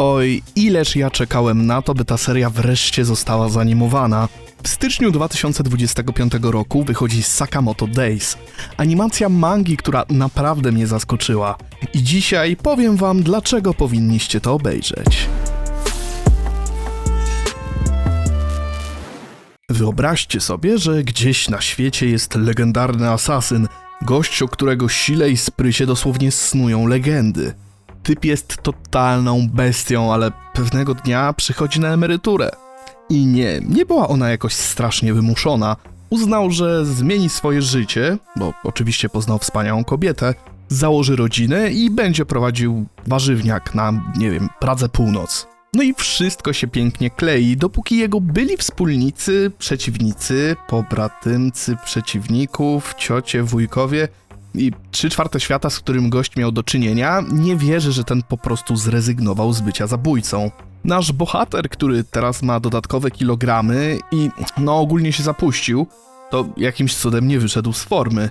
Oj, ileż ja czekałem na to, by ta seria wreszcie została zanimowana. W styczniu 2025 roku wychodzi Sakamoto Days, animacja mangi, która naprawdę mnie zaskoczyła. I dzisiaj powiem wam, dlaczego powinniście to obejrzeć. Wyobraźcie sobie, że gdzieś na świecie jest legendarny asasyn, gość, o którego sile i sprycie dosłownie snują legendy. Typ jest totalną bestią, ale pewnego dnia przychodzi na emeryturę. I nie, nie była ona jakoś strasznie wymuszona. Uznał, że zmieni swoje życie, bo oczywiście poznał wspaniałą kobietę, założy rodzinę i będzie prowadził warzywniak na, nie wiem, Pradze Północ. No i wszystko się pięknie klei, dopóki jego byli wspólnicy, przeciwnicy, pobratymcy przeciwników, ciocie, wujkowie i trzy czwarte świata, z którym gość miał do czynienia, nie wierzy, że ten po prostu zrezygnował z bycia zabójcą. Nasz bohater, który teraz ma dodatkowe kilogramy i no ogólnie się zapuścił, to jakimś cudem nie wyszedł z formy.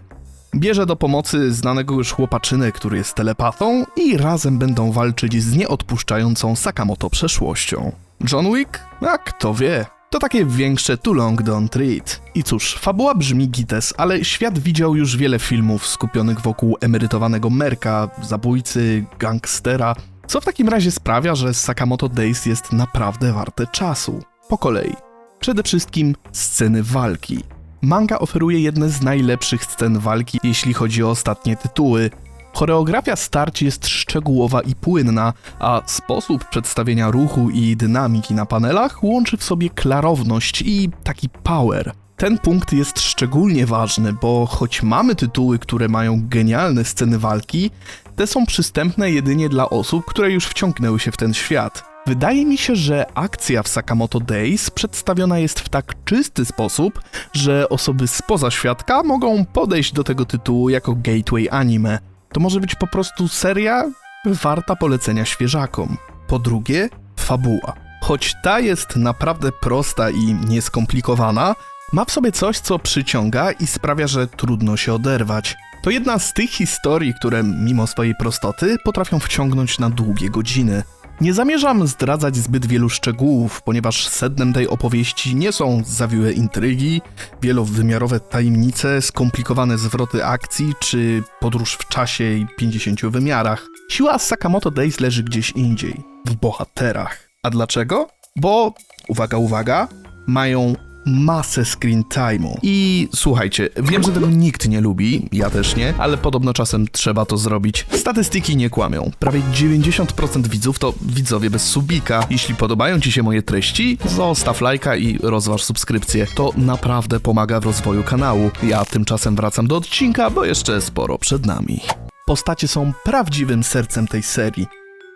Bierze do pomocy znanego już chłopaczynę, który jest telepatą i razem będą walczyć z nieodpuszczającą Sakamoto przeszłością. John Wick? A kto wie? To takie większe Too Long Don't Treat. I cóż, fabuła brzmi gites, ale świat widział już wiele filmów skupionych wokół emerytowanego merka, zabójcy, gangstera, co w takim razie sprawia, że Sakamoto Days jest naprawdę warte czasu. Po kolei. Przede wszystkim sceny walki. Manga oferuje jedne z najlepszych scen walki, jeśli chodzi o ostatnie tytuły. Choreografia starć jest szczegółowa i płynna, a sposób przedstawienia ruchu i dynamiki na panelach łączy w sobie klarowność i taki power. Ten punkt jest szczególnie ważny, bo choć mamy tytuły, które mają genialne sceny walki, te są przystępne jedynie dla osób, które już wciągnęły się w ten świat. Wydaje mi się, że akcja w Sakamoto Days przedstawiona jest w tak czysty sposób, że osoby spoza świadka mogą podejść do tego tytułu jako gateway anime. To może być po prostu seria warta polecenia świeżakom. Po drugie, fabuła. Choć ta jest naprawdę prosta i nieskomplikowana, ma w sobie coś, co przyciąga i sprawia, że trudno się oderwać. To jedna z tych historii, które mimo swojej prostoty potrafią wciągnąć na długie godziny. Nie zamierzam zdradzać zbyt wielu szczegółów, ponieważ sednem tej opowieści nie są zawiłe intrygi, wielowymiarowe tajemnice, skomplikowane zwroty akcji czy podróż w czasie i 50 wymiarach. Siła Sakamoto Days leży gdzieś indziej, w bohaterach. A dlaczego? Bo, uwaga, uwaga, mają masę screen time'u. I słuchajcie, wiem, że tego nikt nie lubi, ja też nie, ale podobno czasem trzeba to zrobić. Statystyki nie kłamią. Prawie 90% widzów to widzowie bez subika. Jeśli podobają Ci się moje treści, zostaw lajka i rozważ subskrypcję. To naprawdę pomaga w rozwoju kanału. Ja tymczasem wracam do odcinka, bo jeszcze sporo przed nami. Postacie są prawdziwym sercem tej serii.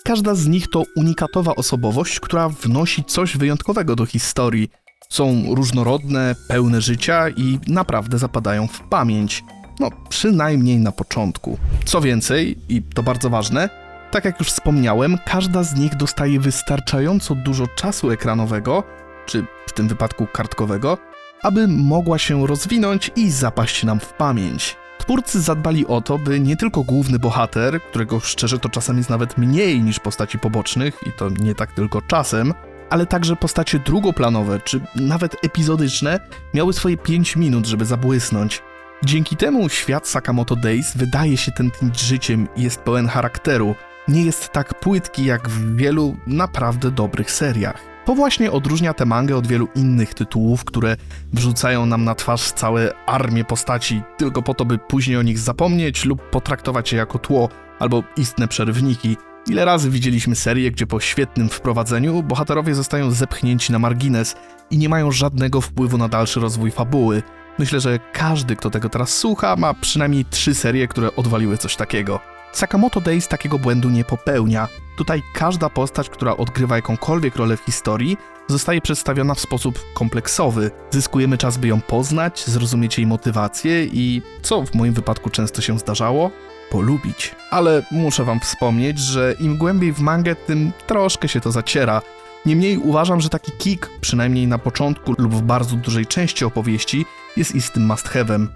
Każda z nich to unikatowa osobowość, która wnosi coś wyjątkowego do historii. Są różnorodne, pełne życia i naprawdę zapadają w pamięć. No, przynajmniej na początku. Co więcej, i to bardzo ważne, tak jak już wspomniałem, każda z nich dostaje wystarczająco dużo czasu ekranowego, czy w tym wypadku kartkowego, aby mogła się rozwinąć i zapaść nam w pamięć. Twórcy zadbali o to, by nie tylko główny bohater, którego szczerze to czasem jest nawet mniej niż postaci pobocznych, i to nie tak tylko czasem, ale także postacie drugoplanowe czy nawet epizodyczne miały swoje 5 minut, żeby zabłysnąć. Dzięki temu świat Sakamoto Days wydaje się tętnić życiem i jest pełen charakteru. Nie jest tak płytki jak w wielu naprawdę dobrych seriach. To właśnie odróżnia tę mangę od wielu innych tytułów, które wrzucają nam na twarz całe armię postaci tylko po to, by później o nich zapomnieć lub potraktować je jako tło albo istne przerywniki. Ile razy widzieliśmy serię, gdzie po świetnym wprowadzeniu bohaterowie zostają zepchnięci na margines i nie mają żadnego wpływu na dalszy rozwój fabuły. Myślę, że każdy, kto tego teraz słucha, ma przynajmniej trzy serie, które odwaliły coś takiego. Sakamoto Days takiego błędu nie popełnia. Tutaj każda postać, która odgrywa jakąkolwiek rolę w historii, zostaje przedstawiona w sposób kompleksowy. Zyskujemy czas, by ją poznać, zrozumieć jej motywację i, co w moim wypadku często się zdarzało, polubić. Ale muszę wam wspomnieć, że im głębiej w mangę, tym troszkę się to zaciera. Niemniej uważam, że taki kick, przynajmniej na początku lub w bardzo dużej części opowieści, jest istym must have'em.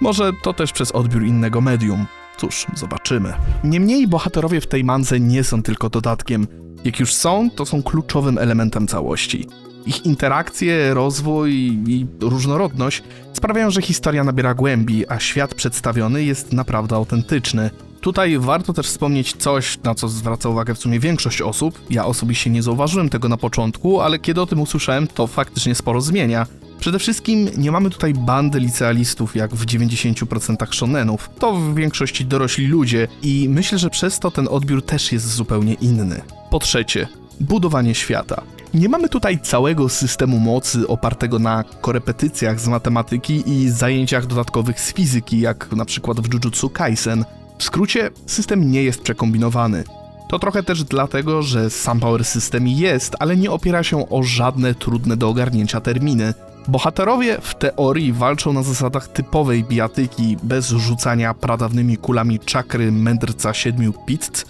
Może to też przez odbiór innego medium. Cóż, zobaczymy. Niemniej bohaterowie w tej mance nie są tylko dodatkiem. Jak już są, to są kluczowym elementem całości. Ich interakcje, rozwój i różnorodność sprawiają, że historia nabiera głębi, a świat przedstawiony jest naprawdę autentyczny. Tutaj warto też wspomnieć coś, na co zwraca uwagę w sumie większość osób. Ja osobiście nie zauważyłem tego na początku, ale kiedy o tym usłyszałem, to faktycznie sporo zmienia. Przede wszystkim nie mamy tutaj bandy licealistów jak w 90% shonenów. To w większości dorośli ludzie i myślę, że przez to ten odbiór też jest zupełnie inny. Po trzecie, budowanie świata. Nie mamy tutaj całego systemu mocy opartego na korepetycjach z matematyki i zajęciach dodatkowych z fizyki, jak na przykład w Jujutsu Kaisen. W skrócie, system nie jest przekombinowany. To trochę też dlatego, że sam power system jest, ale nie opiera się o żadne trudne do ogarnięcia terminy. Bohaterowie w teorii walczą na zasadach typowej bijatyki, bez rzucania pradawnymi kulami czakry mędrca siedmiu pizz,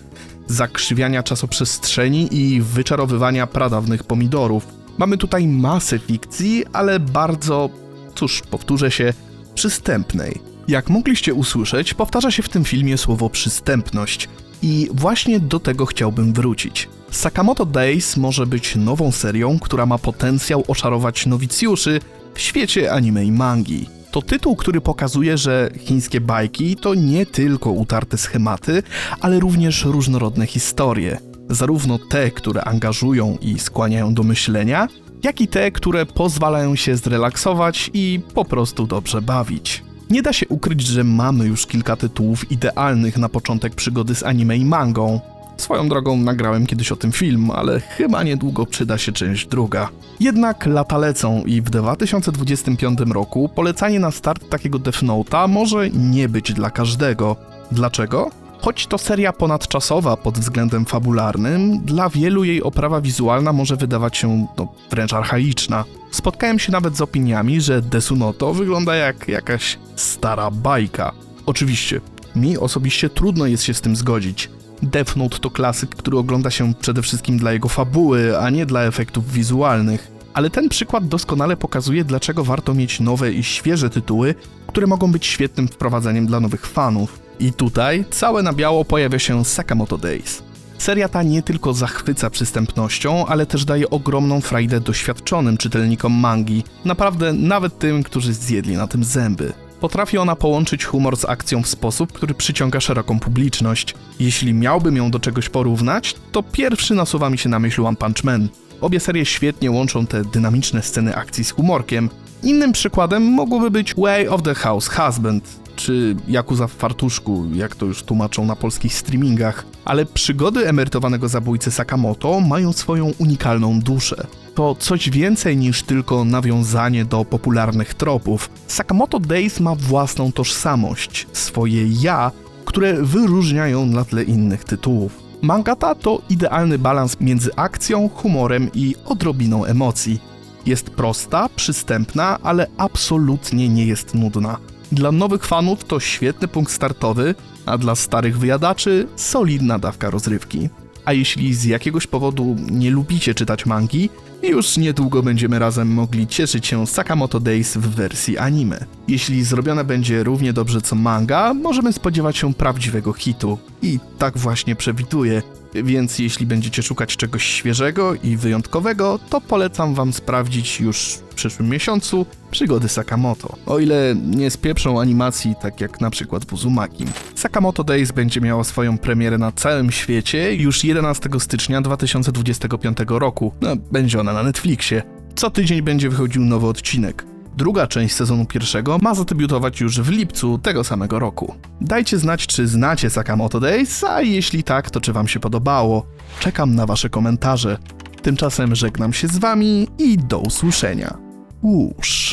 zakrzywiania czasoprzestrzeni i wyczarowywania pradawnych pomidorów. Mamy tutaj masę fikcji, ale bardzo, cóż, powtórzę się, przystępnej. Jak mogliście usłyszeć, powtarza się w tym filmie słowo przystępność i właśnie do tego chciałbym wrócić. Sakamoto Days może być nową serią, która ma potencjał oczarować nowicjuszy w świecie anime i mangi. To tytuł, który pokazuje, że chińskie bajki to nie tylko utarte schematy, ale również różnorodne historie. Zarówno te, które angażują i skłaniają do myślenia, jak i te, które pozwalają się zrelaksować i po prostu dobrze bawić. Nie da się ukryć, że mamy już kilka tytułów idealnych na początek przygody z anime i mangą. Swoją drogą nagrałem kiedyś o tym film, ale chyba niedługo przyda się część druga. Jednak lata lecą i w 2025 roku polecanie na start takiego Death Note'a może nie być dla każdego. Dlaczego? Choć to seria ponadczasowa pod względem fabularnym, dla wielu jej oprawa wizualna może wydawać się no, wręcz archaiczna. Spotkałem się nawet z opiniami, że Desunoto wygląda jak jakaś stara bajka. Oczywiście, mi osobiście trudno jest się z tym zgodzić. Death Note to klasyk, który ogląda się przede wszystkim dla jego fabuły, a nie dla efektów wizualnych. Ale ten przykład doskonale pokazuje, dlaczego warto mieć nowe i świeże tytuły, które mogą być świetnym wprowadzeniem dla nowych fanów. I tutaj całe na biało pojawia się Sakamoto Days. Seria ta nie tylko zachwyca przystępnością, ale też daje ogromną frajdę doświadczonym czytelnikom mangi, naprawdę nawet tym, którzy zjedli na tym zęby. Potrafi ona połączyć humor z akcją w sposób, który przyciąga szeroką publiczność. Jeśli miałbym ją do czegoś porównać, to pierwszy nasuwa mi się na myśl One Punch Man. Obie serie świetnie łączą te dynamiczne sceny akcji z humorkiem. Innym przykładem mogłoby być Way of the House Husband, czy Jakuza w fartuszku, jak to już tłumaczą na polskich streamingach. Ale przygody emerytowanego zabójcy Sakamoto mają swoją unikalną duszę. To coś więcej niż tylko nawiązanie do popularnych tropów. Sakamoto Days ma własną tożsamość, swoje ja, które wyróżniają na tle innych tytułów. Mangata to idealny balans między akcją, humorem i odrobiną emocji. Jest prosta, przystępna, ale absolutnie nie jest nudna. Dla nowych fanów to świetny punkt startowy, a dla starych wyjadaczy solidna dawka rozrywki. A jeśli z jakiegoś powodu nie lubicie czytać mangi, już niedługo będziemy razem mogli cieszyć się Sakamoto Days w wersji anime. Jeśli zrobione będzie równie dobrze co manga, możemy spodziewać się prawdziwego hitu. I tak właśnie przewiduję. Więc jeśli będziecie szukać czegoś świeżego i wyjątkowego, to polecam wam sprawdzić już w przyszłym miesiącu przygody Sakamoto. O ile nie spieprzą animacji, tak jak na przykład w Uzumaki. Sakamoto Days będzie miała swoją premierę na całym świecie już 11 stycznia 2025 roku. No, będzie ona na Netflixie. Co tydzień będzie wychodził nowy odcinek. Druga część sezonu pierwszego ma zadebiutować już w lipcu tego samego roku. Dajcie znać, czy znacie Sakamoto Days, a jeśli tak, to czy wam się podobało. Czekam na wasze komentarze. Tymczasem żegnam się z wami i do usłyszenia. Łóż.